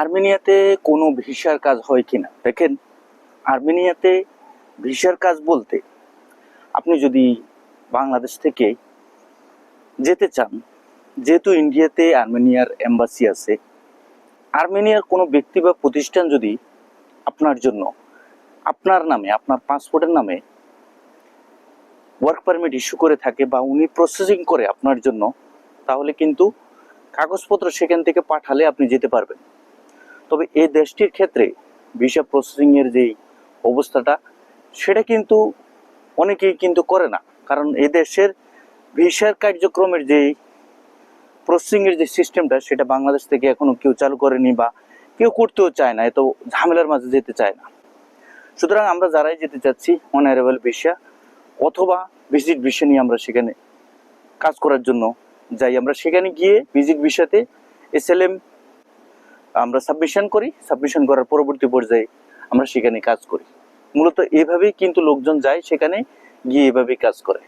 আর্মেনিয়াতে কোনো ভিসার কাজ হয় কি না দেখেন, আর্মেনিয়াতে ভিসার কাজ বলতে আপনি যদি বাংলাদেশ থেকে যেতে চান, যেহেতু ইন্ডিয়াতে আর্মেনিয়ার এম্বাসি আছে, আর্মেনিয়ার কোনো ব্যক্তি বা প্রতিষ্ঠান যদি আপনার জন্য, আপনার নামে, আপনার পাসপোর্টের নামে ওয়ার্ক পারমিট ইস্যু করে থাকে বা উনি প্রসেসিং করে আপনার জন্য, তাহলে কিন্তু কাগজপত্র সেখান থেকে পাঠালে আপনি যেতে পারবেন। তবে এই দেশটির ক্ষেত্রে ভিসা প্রসেসিং এর যেই অবস্থাটা, সেটা কিন্তু অনেকেই কিন্তু করে না। কারণ এই দেশের ভিসার কার্যক্রমের যেই প্রসেসিং এর যে সিস্টেমটা, সেটা বাংলাদেশ থেকে এখনও কেউ চালু করেনি বা কেউ করতেও চায় না, এত ঝামেলার মাঝে যেতে চায় না। সুতরাং আমরা যারাই যেতে চাচ্ছি অনারেবল ভিসা অথবা ভিজিট ভিসা নিয়ে আমরা সেখানে কাজ করার জন্য যাই। আমরা সেখানে গিয়ে ভিজিট ভিসাতে এস এল এম আমরা সাবমিশন করি সাবমিশন করার পরবর্তী পর্যায়ে আমরা সেখানে কাজ করি। মূলত এভাবেই কিন্তু লোকজন যায়, সেখানে গিয়ে এভাবেই কাজ করে।